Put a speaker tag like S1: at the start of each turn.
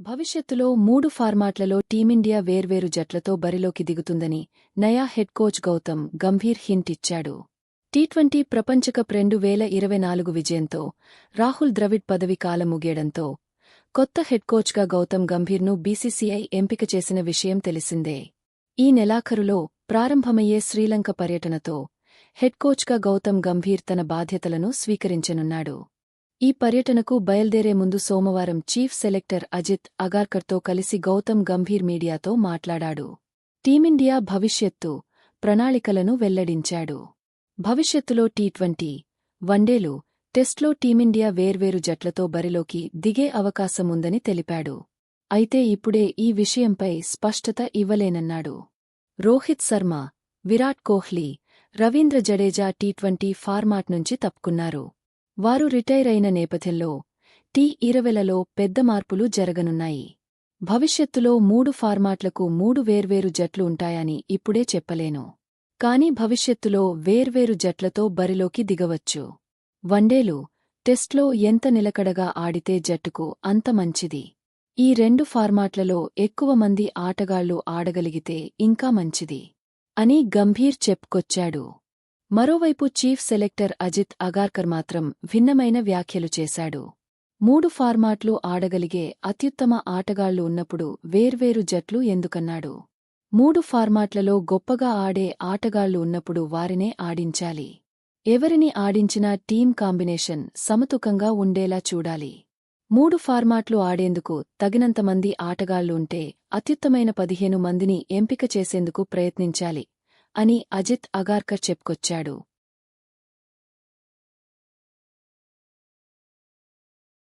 S1: భవిష్యత్తులో మూడు ఫార్మాట్లలో టీమిండియా వేర్వేరు జట్లతో బరిలోకి దిగుతుందని నయా head coach Gautam Gambhir hint ఇచ్చాడు. టీ ట్వంటీ ప్రపంచకప్ రెండు వేల ఇరవై నాలుగు విజయంతో రాహుల్ ద్రవిడ్ పదవి కాలం ముగియడంతో కొత్త హెడ్ కోచ్గా గౌతమ్ గంభీర్ను బీసీసీఐ ఎంపిక చేసిన విషయం తెలిసిందే. ఈ నెలాఖరులో ప్రారంభమయ్యే శ్రీలంక పర్యటనతో హెడ్ కోచ్గా గౌతమ్ గంభీర్ తన బాధ్యతలను స్వీకరించనున్నాడు. ఈ పర్యటనకు బయల్దేరే ముందు సోమవారం చీఫ్ సెలెక్టర్ అజిత్ అగార్కర్తో కలిసి గౌతమ్ గంభీర్ మీడియాతో మాట్లాడాడు. టీమిండియా భవిష్యత్తు ప్రణాళికలను వెల్లడించాడు. భవిష్యత్తులో టీ ట్వంటీ వన్డేలు టెస్ట్లో టీమిండియా వేర్వేరు జట్లతో బరిలోకి దిగే అవకాశముందని తెలిపాడు. అయితే ఇప్పుడే ఈ విషయంపై స్పష్టత ఇవ్వలేనన్నాడు. Rohit Sharma Virat Kohli Ravindra Jadeja T twenty format నుంచి తప్పుకున్నారు. వారు రిటైరైన నేపథ్యంలో టీ ఇరవెలలో పెద్ద మార్పులు జరగనున్నాయి. భవిష్యత్తులో మూడు ఫార్మాట్లకు మూడు వేర్వేరు జట్లు ఉంటాయని ఇప్పుడే చెప్పలేను. కాని భవిష్యత్తులో వేర్వేరు జట్లతో బరిలోకి దిగవచ్చు. వన్డేలు టెస్ట్లో ఎంత నిలకడగా ఆడితే జట్టుకు అంత మంచిది. ఈ రెండు ఫార్మాట్లలో ఎక్కువ మంది ఆటగాళ్ళు ఆడగలిగితే ఇంకా మంచిది. అని గంభీర్ చెప్పుకొచ్చాడు. మరోవైపు చీఫ్ సెలెక్టర్ అజిత్ అగార్కర్ మాత్రం భిన్నమైన వ్యాఖ్యలు చేశాడు. మూడు ఫార్మాట్లు ఆడగలిగే అత్యుత్తమ ఆటగాళ్ళు ఉన్నప్పుడు వేర్వేరు జట్లు ఎందుకన్నాడు. మూడు ఫార్మాట్లలో గొప్పగా ఆడే ఆటగాళ్ళు ఉన్నప్పుడు వారినే ఆడించాలి. ఎవరిని ఆడించినా టీం కాంబినేషన్ సమతుకంగా ఉండేలా చూడాలి. మూడు ఫార్మాట్లు ఆడేందుకు తగినంతమంది ఆటగాళ్ళు ఉంటే అత్యుత్తమైన పదిహేను మందిని ఎంపిక చేసేందుకు ప్రయత్నించాలి. అని అజిత్ అగార్కర్ చెప్పుకొచ్చాడు.